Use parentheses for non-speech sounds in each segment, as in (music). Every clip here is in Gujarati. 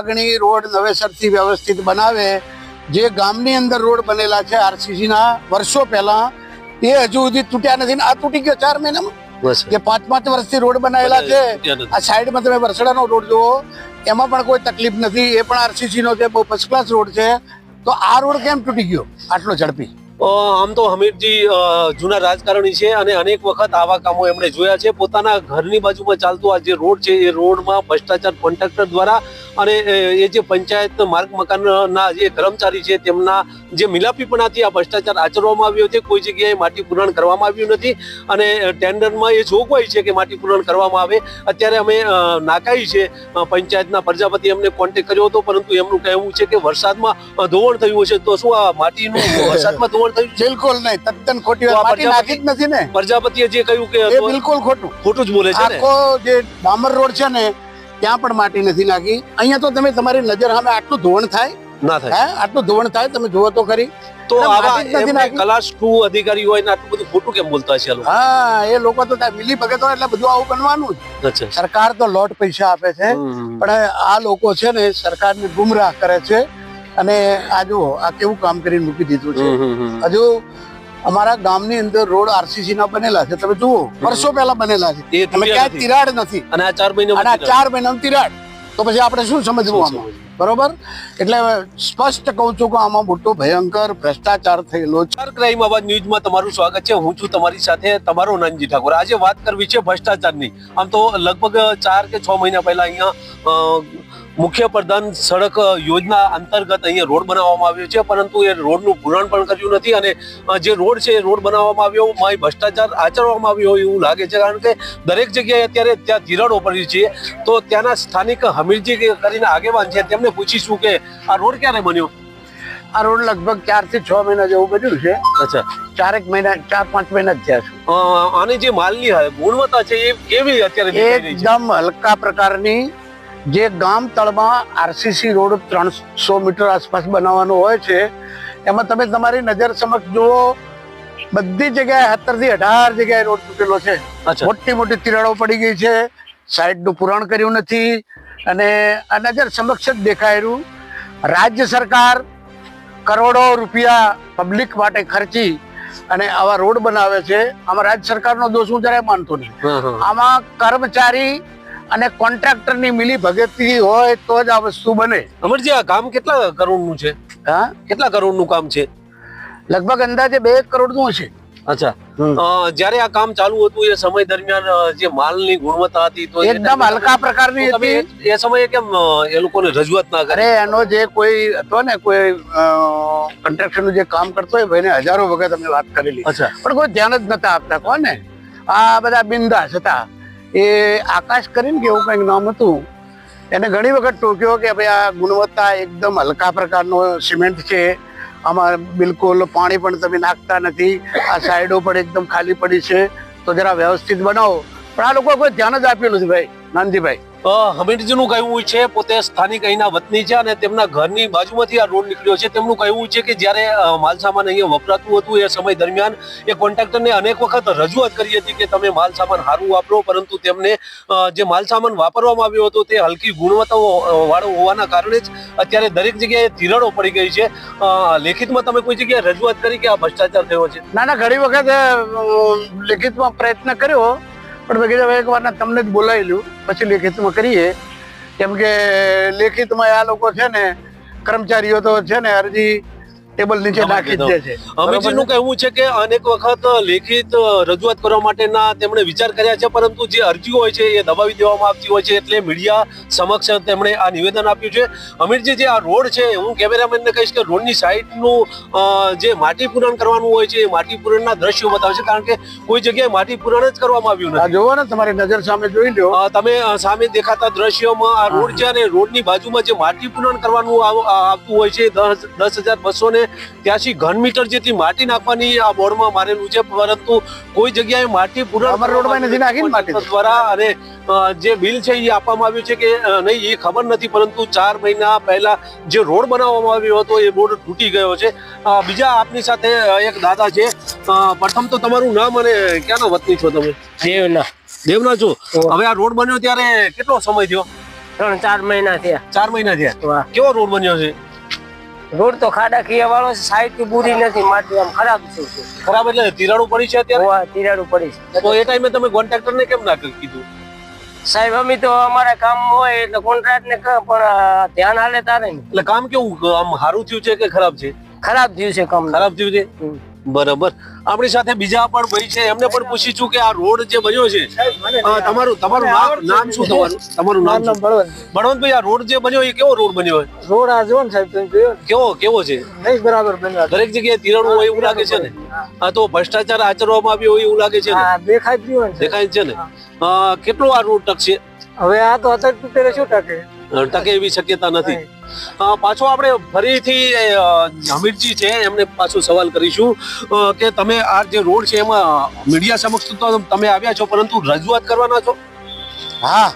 આગણી રોડ નવેસરથી વ્યવસ્થિત બનાવે જે ગામની અંદર રોડ બનેલા છે આરસીસીના વર્ષો પહેલા એ હજુ સુધી તૂટ્યા નથી આ તૂટી ગયો ચાર મહિનામાં. જે પાંચ પાંચ વર્ષથી રોડ બનાવેલા છે આ સાઈડમાં તમે વરસડાનો રોડ જુઓ એમાં પણ કોઈ તકલીફ નથી એ પણ આરસીસી નો છે બહુ ફર્સ્ટ ક્લાસ રોડ છે તો આ રોડ કેમ તૂટી ગયો? આટલો ઝડપી. આમ તો હમીરજી જૂના રાજકારણી છે અને અનેક વખત આવા કામો એમણે જોયા છે. પોતાના ઘરની બાજુમાં ચાલતો આ જે રોડ છે, એ રોડમાં ભ્રષ્ટાચાર કોન્ટ્રાક્ટર દ્વારા અને, એ જે પંચાયત માર્ગ મકાનના જે કર્મચારી છે, તેમના જે મિલાપીપણાથી આ ભ્રષ્ટાચાર આચરવામાં આવ્યો છે કોઈ જગ્યાએ માટી પૂરણ કરવામાં આવ્યું નથી અને ટેન્ડરમાં એ જોગવાઈ છે કે માટી પૂરણ કરવામાં આવે. અત્યારે અમે નાકાઈ છે. પંચાયતના પ્રજાપતિ અમને કોન્ટેક કર્યો હતો પરંતુ એમનું કહેવું છે કે વરસાદમાં ધોવણ થયું છે તો શું આ માટીનું (laughs) વરસાદમાં ધોવણ થયું? છે બિલકુલ નહીં. તદ્દન ખોટી વાત. માટી નાખી જ નથી ને. પ્રજાપતિએ જે કહ્યું કે બિલકુલ ખોટું. ખોટું જ બોલે છે આખો જે ડામર રોડ છે ને ત્યાં પણ માટી નથી નાખી. અહીંયા તો તમે તમારી નજર સામે આટલું ધોવણ થાય ના થાય. આટલું ધોવણ થાય? તમે જુઓ તો ખરી. તો આવા. ક્લાસ ટુ અધિકારી હોય ને આટલું બધું ખોટું કેમ બોલતા હશે હા એ લોકો તો મિલી ભગત એટલે બધું આવું બનવાનું જ. સરકાર તો લોટ પૈસા આપે છે. પણ આ લોકો છે ને સરકારને ગુમરાહ કરે છે. અને આ જુઓ આ કેવું કામ કરીને મૂકી દીધું છે. હજુ અમારા ગામની અંદર રોડ આરસીસી ના બનેલા છે. તમે જુઓ વર્ષો પહેલા બનેલા છે. તમે ક્યાંય તિરાડ નથી. અને આ ચાર મહિના ચાર મહિના તિરાડ. તો પછી આપણે શું સમજવું આમાં? બરોબર? એટલે સ્પષ્ટ કહું છું કે આમાં મોટો ભયંકર ભ્રષ્ટાચાર થયેલો છે. ક્રાઇમ આવાજ ન્યૂઝમાં તમારું સ્વાગત છે. હું છું તમારી સાથે તમારો નાનજી ઠાકોર. આજે વાત કરવી છે ભ્રષ્ટાચારની. આમ તો લગભગ ચાર કે છ મહિના પહેલા અહીંયા મુખ્ય પ્રધાન સડક યોજના અંતર્ગત અહીંયા રોડ બનાવવામાં આવ્યો છે પરંતુ એ રોડનું પૂરણ પણ કર્યું નથી અને જે રોડ છે એ રોડ બનાવવામાં આવ્યો માં ભ્રષ્ટાચાર આચરવામાં આવ્યો હોય એવું લાગે છે કારણ કે દરેક જગ્યાએ અત્યારે ત્યાં તિરાડો પડી છે. તો ત્યાંના સ્થાનિક હમીરજી કરીને આગેવાન છે તેમને પૂછીશું કે આ રોડ ક્યારે બન્યો? આ રોડ લગભગ ચારથી છ મહિના જેવું બન્યું છે. અચ્છા. ચારેક મહિના ચાર પાંચ મહિના જ થયા છે. આની જે માલની ગુણવત્તા છે એ કેવી અત્યારે એકદમ હલકા પ્રકારની જે ગામ તળમાં આરસીસી રોડ ત્રણસો મીટર આસપાસ બનાવવાનો હોય છે એમાં તમે તમારી નજર સમક્ષ જુઓ બધી જગ્યાએ સત્તરથી અઢાર જગ્યાએ રોડ તૂટેલો છે. મોટી મોટી તિરાડો પડી ગઈ છે સાઈડનું પૂરણ કર્યું નથી અને આ નજર સમક્ષ જ દેખાયેલું. રાજ્ય સરકાર કરોડો રૂપિયા પબ્લિક માટે ખર્ચી અને આવા રોડ બનાવે છે. આમાં રાજ્ય સરકારનો દોષ હું જરાય માનતો નહીં. આમાં કર્મચારી અને કોન્ટ્રાક્ટરની મિલી ભગતથી હોય તો જ આ વસ્તુ બને. અમરજી આ કામ કેટલા કરોડનું છે? હા? કેટલા કરોડનું કામ છે? લગભગ અંદાજે બે એક કરોડનું હશે. અચ્છા. જ્યારે આ કામ ચાલુ હતું એ સમય દરમિયાન જે માલની ગુણવત્તા હતી તો એકદમ હલકા પ્રકારની હતી. એ સમયે કેમ એ લોકોને રજૂઆત ના કરે? એનો જે કોઈ હતો ને કોઈ કન્સ્ટ્રક્શનનું જે કામ કરતો હોય ભાઈને હજારો વખત અમે વાત કરેલી. અચ્છા. પણ કોઈ ધ્યાન જ નતા આપતા કોને? આ બધા બિંદાસ હતા. એ આકાશ કરીને કે એવું કંઈક નામ હતું. એને ઘણી વખત ટોક્યો કે ભાઈ આ ગુણવત્તા એકદમ હલકા પ્રકારનો સિમેન્ટ છે. આમાં બિલકુલ પાણી પણ તમે નાખતા નથી. આ સાઈડો પણ એકદમ ખાલી પડી છે. તો જરા વ્યવસ્થિત બનાવો. પણ આ લોકો કોઈ ધ્યાન જ આપ્યું નથી ભાઈ. નાનજીભાઈ. હમીરજીનું કહેવું છે, પોતે સ્થાનિક અહીંના વતની છે અને તેમના ઘરની બાજુમાંથી આ રોડ નીકળ્યો છે. તેમનું કહેવું છે કે જ્યારે માલસામાન અહીંયા વપરાતું હતું, એ સમય દરમિયાન એ કોન્ટ્રાક્ટરને અનેક વખત રજૂઆત કરી હતી કે તમે માલસામાન સારું વાપરો, પરંતુ તેમને જે માલસામાન વાપરવામાં આવ્યો હતો તે હલકી ગુણવત્તાઓ વાળો હોવાના કારણે જ અત્યારે દરેક જગ્યાએ તિરાડો પડી ગઈ છે. લેખિતમાં તમે કોઈ જગ્યાએ રજૂઆત કરી કે આ ભ્રષ્ટાચાર થયો છે? ના ના, ઘણી વખત લેખિતમાં પ્રયત્ન કર્યો પણ મેં કીધું હવે એક વાર તમને જ બોલાવેલું પછી લેખિતમાં કરીએ. કેમ કે લેખિતમાં આ લોકો છે ને, કર્મચારીઓ તો છે ને, અરજી ટેબલ નીચે નાખી દે છે. અમિતજીનું કહેવું છે કે અનેક વખત લેખિત રજૂઆત કરવા માટેના તેમણે વિચાર કર્યા છે પરંતુ જે અરજીઓ હોય છે એ દબાવી દેવામાં આવતી હોય છે એટલે મીડિયા સમક્ષ તેમણે આ નિવેદન આપ્યું છે. અમીરજી જે આ રોડ છે હું કેમેરામેનને કહીશ કે રોડની સાઈડનું જે માટી પૂરણ કરવાનું હોય છે એ માટી પૂરણના દ્રશ્યો બતાવે છે કારણ કે કોઈ જગ્યાએ માટી પૂરણ જ કરવામાં આવ્યું નથી. જોવો ને તમારી નજર સામે જોઈ લો તમે સામે દેખાતા દ્રશ્યોમાં આ રોડ છે અને રોડની બાજુમાં જે માટી પૂરણ કરવાનું આવતું હોય છે દસ દસ હજાર બસો ને ત્યાંસી ઘન મીટર જેટલી માટી નાખવાની આ બોર્ડમાં મારેલું છે પરંતુ કોઈ જગ્યાએ માટી પૂરણ અમારા રોડમાં નથી નાખી માટી. દ્વારા અને જે બિલ છે એ આપવામાં આવ્યું છે કે નહીં એ ખબર નથી પરંતુ ચાર મહિના પહેલા જે રોડ બનાવવામાં આવ્યો હતો એ રોડ તૂટી ગયો છે. બીજા આપની સાથે એક દાદા છે. પ્રથમ તો તમારું નામ અને ક્યાંના વતની છો તમે? દેવના. દેવના છો? હવે આ રોડ બન્યો ત્યારે કેટલો સમય થયો? ત્રણ ચાર મહિના થયા. ચાર મહિના થયા. કેવો રોડ બન્યો છે? રોડ તો ખાડા ખીયા વાળો છે સાઈડથી બુરી નથી માટી આમ ખરાબ છે. ખરાબ એટલે તિરાડું પડી છે અત્યારે? હા તિરાડું પડી છે. તો એ ટાઈમે તમે કોન્ટ્રાક્ટર ને કેમ ના કીધું? સાહેબ અમે તો અમારા કામ હોય એટલે કોન્ટ્રાક્ટ ને પણ ધ્યાન હાલે તારે એટલે કામ કેવું આમ સારું થયું છે કે ખરાબ છે? ખરાબ થયું છે કામ. ખરાબ થયું છે. બરાબર. આપણી સાથે બીજા પણ ભાઈ છે. એમને પણ પૂછી છું કે આ રોડ જે બન્યો છે તમારું તમારું નામ શું તમારું? તમારું નામ બળવંત. ભાઈ આ રોડ જે બન્યો એ કેવો રોડ બન્યો રોડ આ જોવો ને સાહેબ કેવો કેવો છે? નહીં બરાબર દરેક જગ્યાએ તિરાડું હોય એવું લાગે છે ને? આ તો ભ્રષ્ટાચાર આચરવામાં આવ્યો હોય એવું લાગે છે ને? દેખાય નહીં દેખાય છે ને? કેટલો આ રોડ ટકશે? હવે આ તો અત્યારે શું ટકે? ટકે એવી શક્યતા નથી. પાછો આપણે ફરીથી હમીરજી છે એમને પાછો સવાલ કરીશું. કે તમે આ જે રોડ છે એમાં મીડિયા સમક્ષ તો તમે આવ્યા છો પરંતુ રજૂઆત કરવાના છો? હા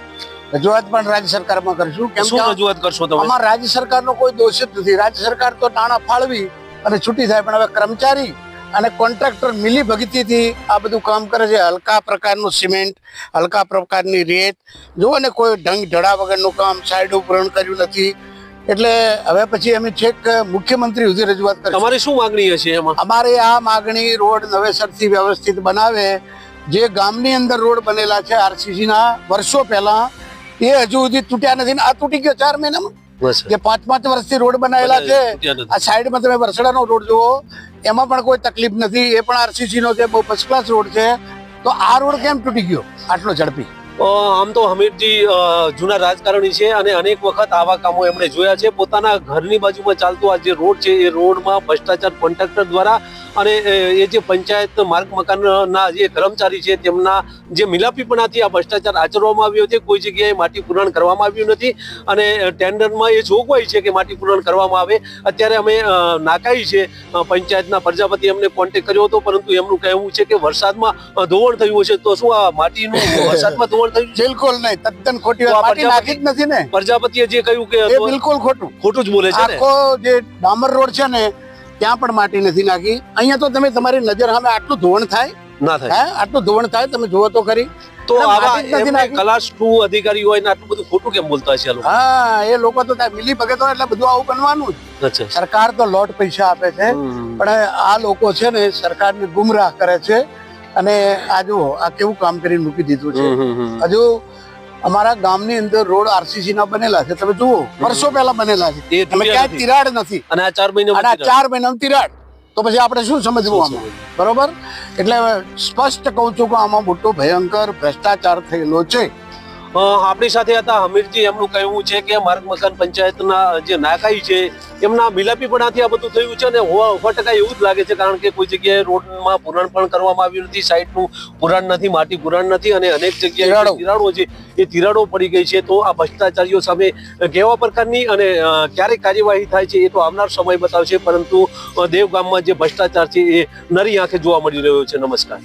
રજૂઆત પણ રાજ્ય સરકારમાં કરીશું. કેમ શું રજૂઆત કરશો તમે? આમાં રાજ્ય સરકારનો કોઈ દોષ જ નથી. રાજ્ય સરકાર તો નાણાં ફાળવી અને છૂટી થાય પણ હવે કર્મચારી અને કોન્ટ્રાક્ટર મિલી ભગતીથી આ બધું કામ કરે છે. હલકા પ્રકારનું સિમેન્ટ હલકા પ્રકારની રેત. જુઓ ને કોઈ ઢંગ ઢળા વગરનું કામ સાઈડ ઉપરણ કર્યું નથી. એટલે હવે પછી અમે છેક મુખ્યમંત્રી સુધી રજૂઆત કરીશું. અમારી શું માંગણી હશે એમાં? અમારે આ માગણી રોડ નવેસરથી વ્યવસ્થિત બનાવે. જે ગામની અંદર રોડ બનેલા છે આરસીસીના વર્ષો પહેલા એ હજુ સુધી તૂટ્યા નથી. ને આ તૂટી ગયો ચાર મહિનામાં. જે પાંચ પાંચ વર્ષથી રોડ બનાવેલા છે આ સાઈડમાં તમે વરસડાનો રોડ જુઓ એમાં પણ કોઈ તકલીફ નથી. એ પણ આરસીસી નો છે બહુ ફર્સ્ટ ક્લાસ રોડ છે. તો આ રોડ કેમ તૂટી ગયો? આટલો ઝડપી. આમ તો હમીરજી જૂના રાજકારણી છે અને અનેક વખત આવા કામો એમણે જોયા છે. પોતાના ઘરની બાજુમાં ચાલતો આ જે રોડ છે, એ રોડમાં ભ્રષ્ટાચાર કોન્ટ્રાક્ટર દ્વારા અને એ જે પંચાયત માર્ગ મકાનના જે કર્મચારી છે, તેમના જે મિલાપીપણાથી આ ભ્રષ્ટાચાર આચરવામાં આવ્યો છે. કોઈ જગ્યાએ માટી પૂરણ કરવામાં આવ્યું નથી અને ટેન્ડરમાં એ જોગવાઈ છે કે માટી પૂરણ કરવામાં આવે. અત્યારે અમે નાકાઈ છે. પંચાયતના પ્રજાપતિ એમને કોન્ટેક્ટ કર્યો હતો, પરંતુ એમનું કહેવું છે કે વરસાદમાં ધોવણ થયું છે તો શું આ માટીનું વરસાદમાં ધોવાણ થયું બિલકુલ નહીં તદ્દન ખોટી વાત. માટી નાખી જ નથી ને. પ્રજાપતિએ જે કહ્યું કે એ બિલકુલ ખોટું. ખોટું જ બોલે છે આખો જે ડામર રોડ છે ને ત્યાં પણ માટી નથી નાખી. અહીંયા તો તમે તમારી નજર સામે આટલું ધોવણ થાય? ના થાય. હે? આટલું ધોવણ થાય તમે જુઓ તો ખરી. તો આવા. ક્લાસ ટુ અધિકારી હોય ને આટલું બધું ખોટું કેમ બોલતા છે લોકો? હા એ લોકો તો મિલી ભગત હોય એટલે બધું આવું બનવાનું જ. અચ્છા. સરકાર તો લોટ પૈસા આપે છે. પણ આ લોકો છે ને સરકારને ગુમરાહ કરે છે. અને આ જુઓ આ કેવું કામ કરીને મૂકી દીધું છે. હજુ અમારા ગામની અંદર રોડ આરસીસી ના બનેલા છે. તમે જુઓ વર્ષો પહેલા બનેલા છે. તમે ક્યાંય તિરાડ નથી. અને આ ચાર મહિના આ ચાર મહિનામાં તિરાડ. તો પછી આપણે શું સમજવું આમાં? બરોબર? એટલે સ્પષ્ટ કહું છું કે આમાં મોટો ભયંકર ભ્રષ્ટાચાર થયેલો છે. આપણી સાથે હતા હમીરજી. એમનું કહેવું છે કે માર્ગ મકાન પંચાયતના જે નાકાઈ છે એમના મિલાપીપણાથી આ બધું થયું છે અને સો ટકા એવું જ લાગે છે કારણ કે કોઈ જગ્યાએ રોડમાં પુરાણ પણ કરવામાં આવ્યું નથી સાઈડનું પુરાણ નથી માટી પુરાણ નથી અને અનેક જગ્યાએ તિરાડો. છે એ તિરાડો પડી ગઈ છે. તો આ ભ્રષ્ટાચારીઓ સામે કેવા પ્રકારની અને ક્યારે કાર્યવાહી થાય છે એ તો આવનાર સમય બતાવશે. પરંતુ દેવગામમાં જે ભ્રષ્ટાચાર છે એ નરી આંખે જોવા મળી રહ્યો છે. નમસ્કાર.